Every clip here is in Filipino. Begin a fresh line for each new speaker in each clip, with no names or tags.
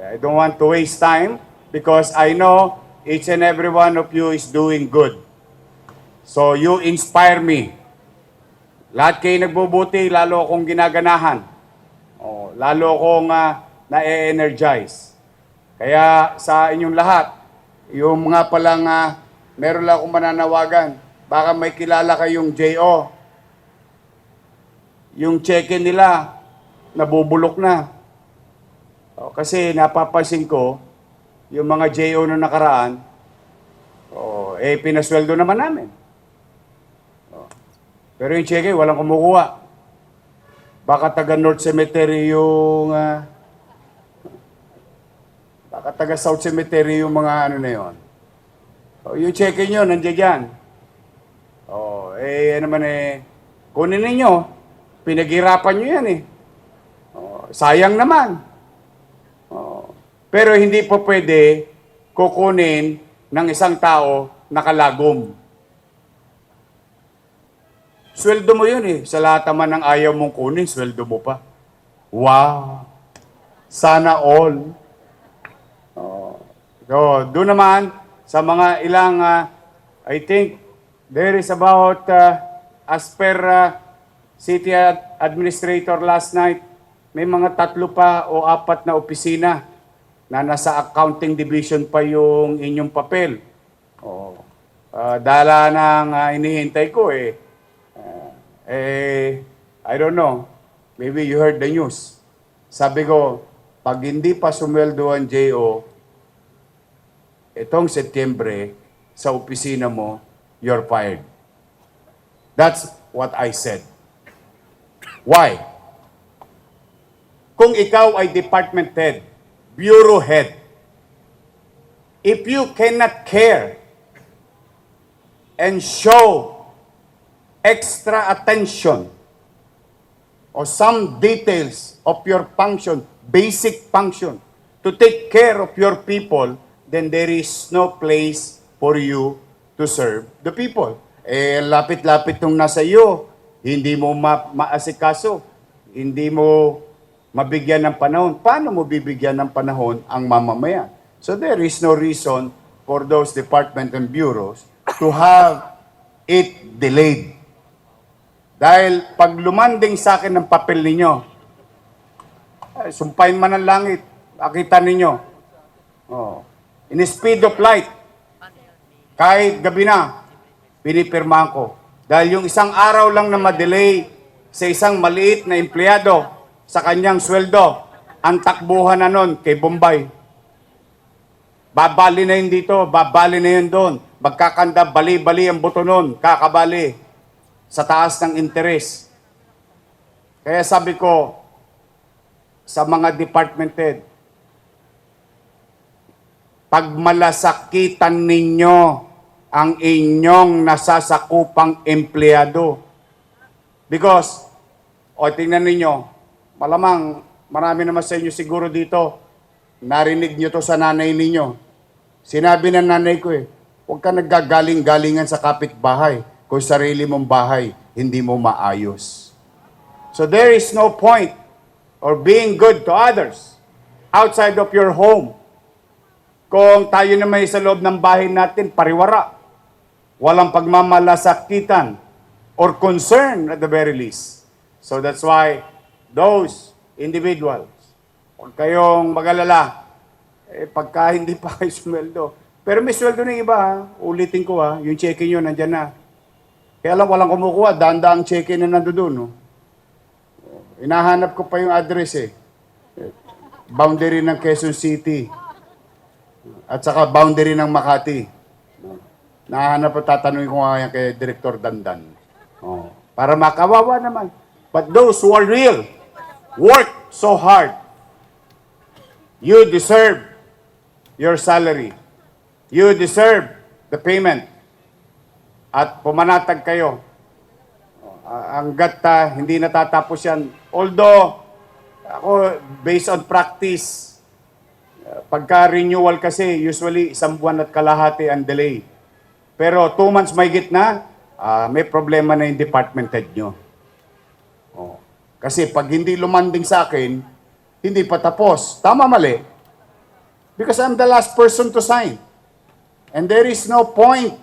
I don't want to waste time because I know each and every one of you is doing good. So you inspire me. Lahat kayo nagbubuti, lalo akong ginaganahan. Oh, lalo akong ah, na-energize. Kaya sa inyong lahat, yung mga palang ah, meron lang akong mananawagan, baka may kilala kayong JO. Yung check-in nila, nabubulok na. Oh, kasi napapansin ko, yung mga JO na nakaraan, oh, eh pinasweldo naman namin. Oh. Pero yung cheque, walang kumukuha. Baka taga North Cemetery yung... ah, baka taga South Cemetery yung mga ano na yun. Oh, yung cheque nyo, nandiyan dyan. Oh, eh, ano naman eh, kunin ninyo. Pinaghirapan nyo yan eh. Oh, sayang naman. Oh, pero hindi po pwede kukunin ng isang tao na kalagom. Sweldo mo yun eh. Sa lahat naman ng ayaw mong kunin, sweldo mo pa. Wow! Sana all. Oh. So, doon naman, sa mga ilang, ah, I think, there is about, ah, as per ah, city ad- administrator last night, may mga tatlo pa o apat na opisina na nasa accounting division pa yung inyong papel. Oh. Ah, dala ng ah, inihintay ko eh. Ah, eh, I don't know. Maybe you heard the news. Sabi ko, pag hindi pa sumweldo ang JO, itong Setyembre, sa opisina mo, you're fired. That's what I said. Why? Kung ikaw ay department head, bureau head, if you cannot care and show extra attention or some details of your function, basic function, to take care of your people, then there is no place for you to serve the people. Eh, lapit-lapit nung nasa iyo, hindi mo ma- maasikaso, hindi mo mabigyan ng panahon. Paano mo bibigyan ng panahon ang mamamayan? So there is no reason for those department and bureaus to have it delayed. Dahil pag lumanding sa akin ng papel ninyo, eh, sumpain man ang langit, akita ninyo. Oh. In speed of light, kahit gabi na, pinipirmahan ko. Dahil yung isang araw lang na madelay sa isang maliit na empleyado sa kanyang sweldo, ang takbuhan na nun kay Bombay. Babali na yun dito, babali na yun doon. Magkakanda, bali-bali ang buto nun, kakabali sa taas ng interes. Kaya sabi ko sa mga department head, pagmalasakitan ninyo ang inyong nasasakupang empleyado. Because, o tingnan ninyo, malamang marami naman sa inyo siguro dito, narinig nyo to sa nanay ninyo. Sinabi ng nanay ko eh, huwag ka naggagaling-galingan sa kapitbahay kung sarili mong bahay, hindi mo maayos. So there is no point or being good to others outside of your home. Kung tayo naman sa loob ng bahay natin, pariwara. Walang pagmamalasakitan or concern at the very least. So that's why those individuals, huwag kayong magalala, eh, pagka hindi pa kayo sumweldo. Pero may sweldo ng iba, ha? ulitin ko ha, yung check-in nyo nandyan na. Kaya lang walang kumukuha, daan-daang check-in na nandoon. No? Inahanap ko pa yung address eh. Boundary ng Quezon City. At saka boundary ng Makati. Nahanap at tatanungin ko nga yan kay Director Dandan. Oh, para makawawa naman. But those who are real, work so hard. You deserve your salary. You deserve the payment. At pumanatag kayo. Uh, hanggat ah, hindi natatapos yan. Although, ako, based on practice, uh, pagka-renewal kasi, usually isang buwan at kalahati ang delay. Pero two months may gitna, ah, may problema na yung department head nyo. Oh. Kasi pag hindi lumanding sa akin, hindi pa tapos. Tama mali. Because I'm the last person to sign. And there is no point.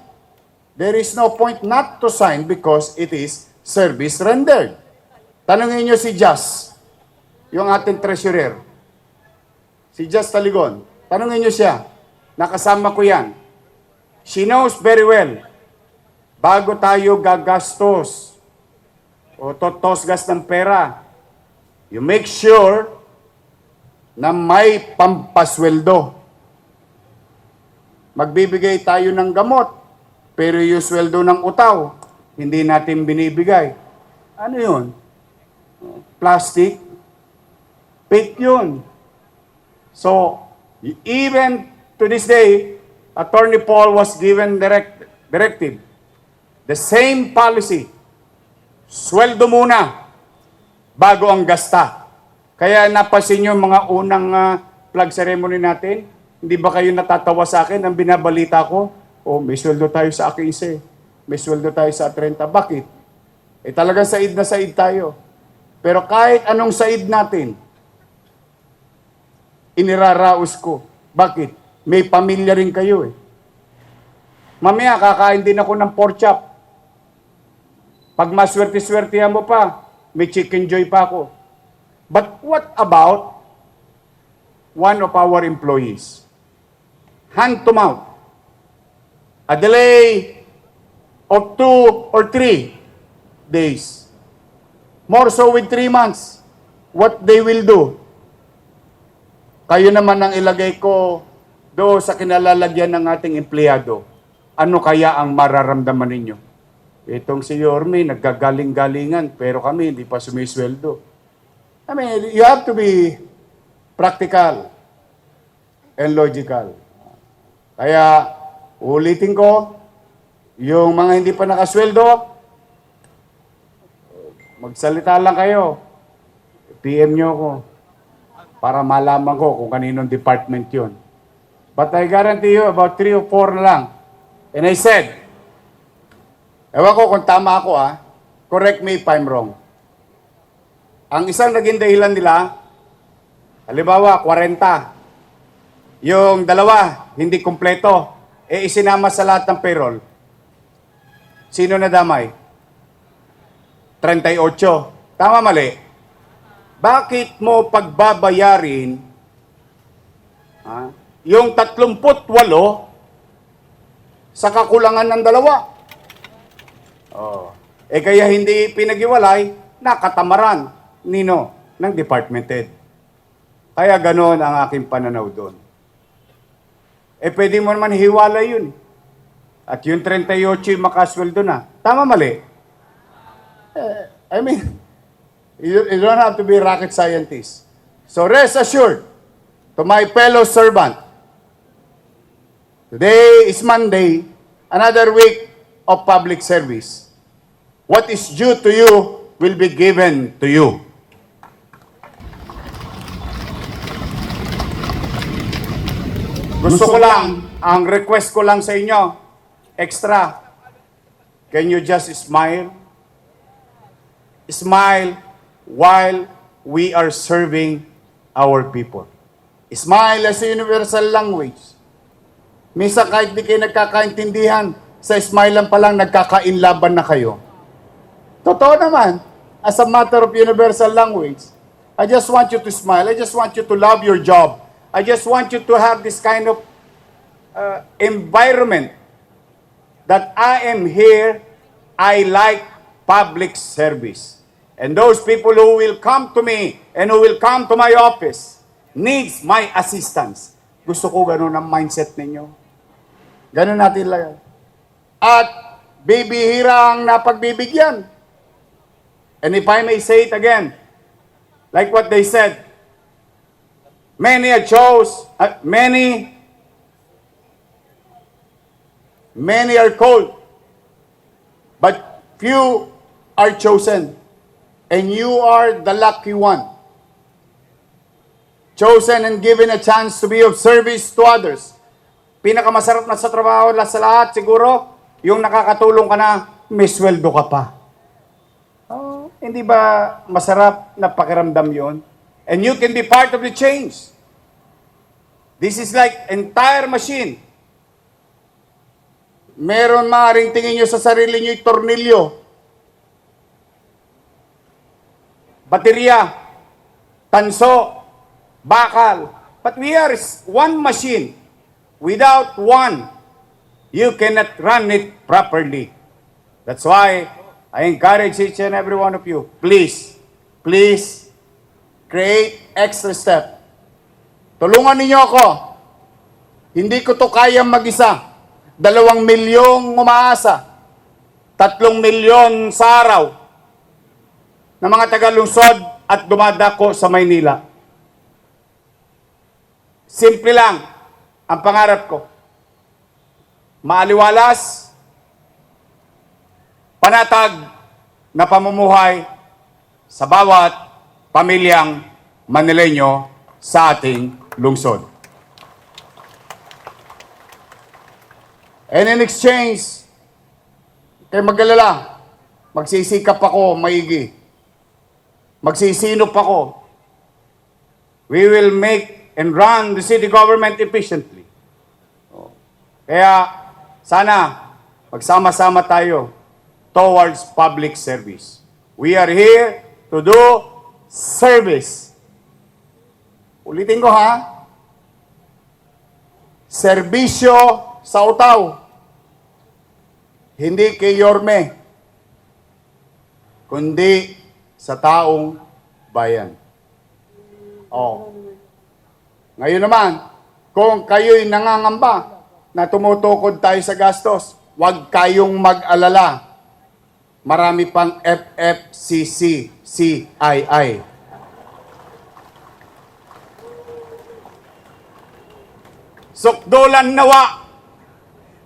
There is no point not to sign because it is service rendered. Tanungin niyo si Jas, yung ating treasurer. Si Jas Taligon. Tanungin niyo siya. Nakasama ko yan. She knows very well. Bago tayo gagastos o totosgas ng pera, you make sure na may pampasweldo. Magbibigay tayo ng gamot, pero yung sweldo ng utaw, hindi natin binibigay. Ano yun? Plastic? Fake yun. So, even to this day, Attorney Paul was given direct, directive. The same policy. Sweldo muna bago ang gasta. Kaya napasin yung mga unang ah, flag ceremony natin. Hindi ba kayo natatawa sa akin ang binabalita ko? Oh, may sweldo tayo sa 15. May sweldo tayo sa 30. Bakit? Eh talagang said na said tayo. Pero kahit anong said natin, iniraraos ko. Bakit? May pamilya rin kayo eh. Mamaya, kakain din ako ng pork chop. Pag maswerte-swertehan mo pa, may chicken joy pa ako. But what about one of our employees? Hand to mouth. A delay of two or three days. More so with three months. What they will do? Kayo naman ang ilagay ko do sa kinalalagyan ng ating empleyado. Ano kaya ang mararamdaman ninyo? Itong si Yorme, naggagaling-galingan, pero kami hindi pa sumisweldo. I mean, you have to be practical and logical. Kaya, ulitin ko, yung mga hindi pa nakasweldo, magsalita lang kayo. PM nyo ko para malaman ko kung kaninong department yun. But I guarantee you, about three or four na lang. And I said, ewan ko kung tama ako ah, correct me if I'm wrong. Ang isang naging dahilan nila, halimbawa, 40. Yung dalawa, hindi kumpleto. Eh, isinama sa lahat ng payroll. Sino na damay? 38. Tama mali? Bakit mo pagbabayarin ha, yung 38 sa kakulangan ng dalawa? Oh. Eh kaya hindi pinag-iwalay, nakatamaran nino ng department head. Kaya ganon ang aking pananaw doon. Eh pwede mo naman hiwala yun. At yung 38 yung makasweldo na. Tama mali? Eh, I mean, you, you don't have to be a rocket scientist. So rest assured, to my fellow servant, today is Monday, another week of public service. What is due to you will be given to you. Gusto ko lang, ang request ko lang sa inyo, extra, can you just smile? Smile while we are serving our people. Smile as a universal language. Minsan kahit di kayo nagkakaintindihan, sa smile lang pa lang nagkakainlaban na kayo. Totoo naman, as a matter of universal language, I just want you to smile. I just want you to love your job. I just want you to have this kind of uh, environment that I am here, I like public service. And those people who will come to me and who will come to my office needs my assistance. Gusto ko ganun ang mindset ninyo. Ganun natin lang. At bibihira ang napagbibigyan. And if I may say it again, like what they said, many chose, uh, many, many are called, but few are chosen. And you are the lucky one. Chosen and given a chance to be of service to others. Pinakamasarap na sa trabaho sa lahat siguro, yung nakakatulong ka na, may sweldo ka pa. Hindi ba masarap na pakiramdam yon? And you can be part of the change. This is like entire machine. Meron maaaring tingin nyo sa sarili nyo tornilyo. Baterya, tanso, bakal. But we are one machine. Without one, you cannot run it properly. That's why I encourage each and every one of you, please, please, create extra step. Tulungan ninyo ako. Hindi ko to kayang mag-isa. Dalawang milyong umaasa. Tatlong milyon sa araw na mga tagalungsod at dumadako sa Maynila. Simple lang ang pangarap ko. Maaliwalas, panatag na pamumuhay sa bawat pamilyang Manileño sa ating lungsod. And in exchange, kay magalala, magsisikap ako maigi. Magsisinop ako. We will make and run the city government efficiently. Kaya sana magsama-sama tayo towards public service. We are here to do service. Ulitin ko ha. Serbisyo sa utaw. Hindi kay Yorme, kundi sa taong bayan. Oh. Ngayon naman, kung kayo'y nangangamba na tumutukod tayo sa gastos, huwag kayong mag-alala. Marami pang FFCC, CII. Sukdulan nawa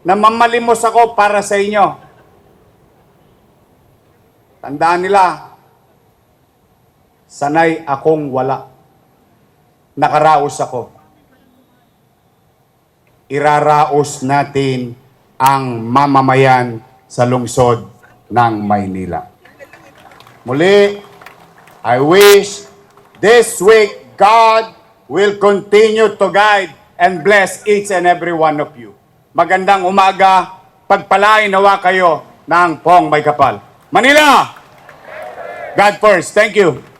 na mamalimos ako para sa inyo. Tandaan nila, sanay akong wala. Nakaraos ako. Iraraos natin ang mamamayan sa lungsod ng Maynila. Muli, I wish this week God will continue to guide and bless each and every one of you. Magandang umaga, pagpalain nawa kayo ng pong may kapal. Manila! God first. Thank you.